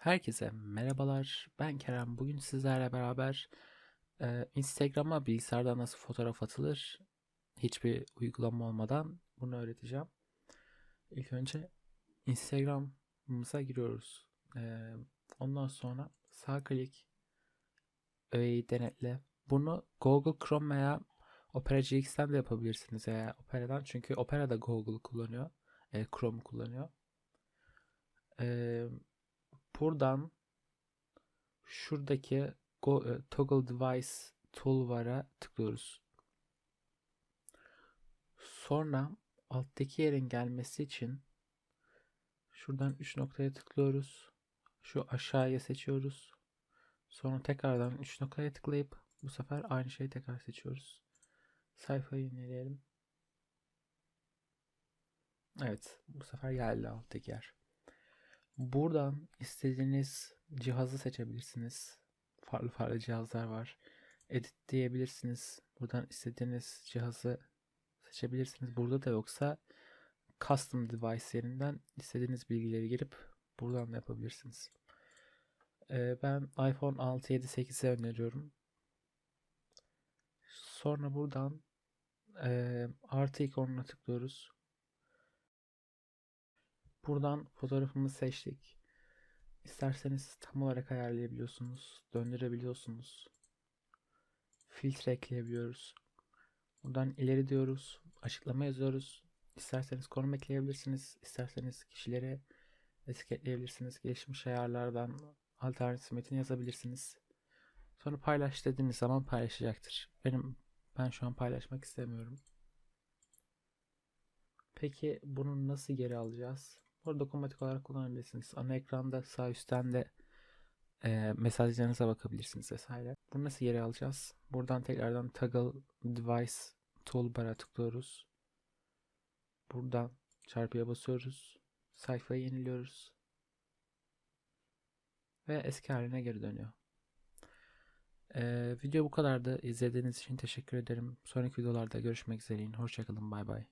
Herkese merhabalar. Ben Kerem. Bugün sizlerle beraber e, Instagram'a bilgisayardan nasıl fotoğraf atılır hiçbir uygulama olmadan bunu öğreteceğim. İlk önce Instagram'ımıza giriyoruz. E, ondan sonra sağ klik öğeyi denetle. Bunu Google Chrome veya Opera GX'ten de yapabilirsiniz veya Opera'dan çünkü Opera da Google kullanıyor. E, Chrome kullanıyor. Eee buradan şuradaki Go, e, Toggle Device toolbar'a tıklıyoruz. Sonra alttaki yerin gelmesi için şuradan 3 noktaya tıklıyoruz. Şu aşağıya seçiyoruz. Sonra tekrardan 3 noktaya tıklayıp bu sefer aynı şeyi tekrar seçiyoruz. Sayfayı yenileyelim. Evet, bu sefer geldi alttaki yer. Buradan istediğiniz cihazı seçebilirsiniz. Farklı farklı cihazlar var. Edit diyebilirsiniz. Buradan istediğiniz cihazı seçebilirsiniz. Burada da yoksa custom device yerinden istediğiniz bilgileri girip buradan da yapabilirsiniz. Ee, ben iPhone 6, 7, 8'e öneriyorum. Sonra buradan e, artı ikonuna tıklıyoruz. Buradan fotoğrafımızı seçtik. İsterseniz tam olarak ayarlayabiliyorsunuz. Döndürebiliyorsunuz. Filtre ekleyebiliyoruz. Buradan ileri diyoruz. Açıklama yazıyoruz. İsterseniz konum ekleyebilirsiniz. İsterseniz kişilere etiketleyebilirsiniz. Gelişmiş ayarlardan alternatif metin yazabilirsiniz. Sonra paylaş dediğiniz zaman paylaşacaktır. Benim ben şu an paylaşmak istemiyorum. Peki bunu nasıl geri alacağız? Burada dokunmatik olarak kullanabilirsiniz. Ana ekranda sağ üstten de e, mesajlarınıza bakabilirsiniz vesaire. Bunu nasıl geri alacağız? Buradan tekrardan Toggle Device Toolbar'a tıklıyoruz. Buradan çarpıya basıyoruz. Sayfayı yeniliyoruz. Ve eski haline geri dönüyor. Ee, video bu kadardı. İzlediğiniz için teşekkür ederim. Sonraki videolarda görüşmek üzere. Hoşçakalın. Bay bay.